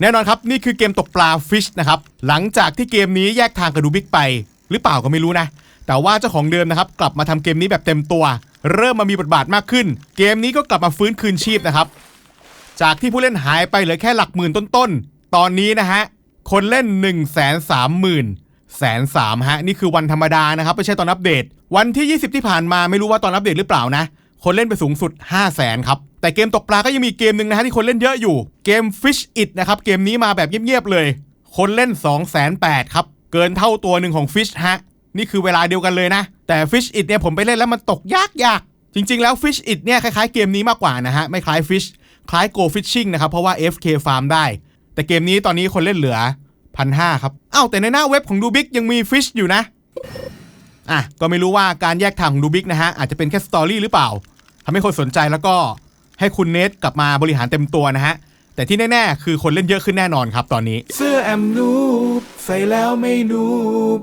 แน่นอนครับ นี่คือเกมตกปลาฟิชนะครับ หลังจากที่เกมนี้แยกทางกับดูบิ๊กไป หรือเปล่าก็ไม่รู้นะ แต่ว่าเจ้าของเดิมนะครับ กลับมาทำเกมนี้แบบเต็มตัว เริ่มมามีบทบาทมากขึ้น เกมนี้ก็กลับมาฟื้นคืนชีพนะครับ จากที่ผู้เล่นหายไปเหลือแค่หลักหมื่นต้นๆ ตอนนี้นะฮะ คนเล่น 1 3 0 0 0 0แสนสามฮะ นี่คือวันธรรมดานะครับ ไม่ใช่ตอนอัปเดต วันที่ 20 ที่ผ่านมาไม่รู้ว่าตอนอัปเดตหรือเปล่านะ คนเล่นไปสูงสุด 5 0 0แสนครับ แต่เกมตกปลาก็ยังมีเกมหนึ่งนะฮะที่คนเล่นเยอะอยู่ เกม Fish It นะครับ เกมนี้มาแบบเงียบๆเลย คนเล่น 2 8 0 0 0ครับ เกินเท่าตัวหนึ่งของ Fish ฮะ นี่คือเวลาเดียวกันเลยนะ แต่ Fish It เนี่ยผมไปเล่นแล้วมันตกยากยากๆจริงๆแล้ว Fish It เนี่ยคล้ายๆเกมนี้มากกว่านะฮะ ไม่คล้าย Fish คล้าย Go Fishing นะครับเพราะว่า FK Farm ได้ แต่เกมนี้ตอนนี้คนเล่นเหลือพันห้าครับอ้าวแต่ในหน้าเว็บของดูบิกยังมี Fish อยู่นะ อะก็ไม่รู้ว่าการแยกทางของดูบิกนะฮะอาจจะเป็นแค่สตอรี่หรือเปล่าทำให้คนสนใจแล้วก็ให้คุณเนทกลับมาบริหารเต็มตัวนะฮะแต่ที่แน่ๆ คือคนเล่นเยอะขึ้นแน่นอนครับตอนนี้ เสื้อแอมนูบใส่แล้วไม่นูบ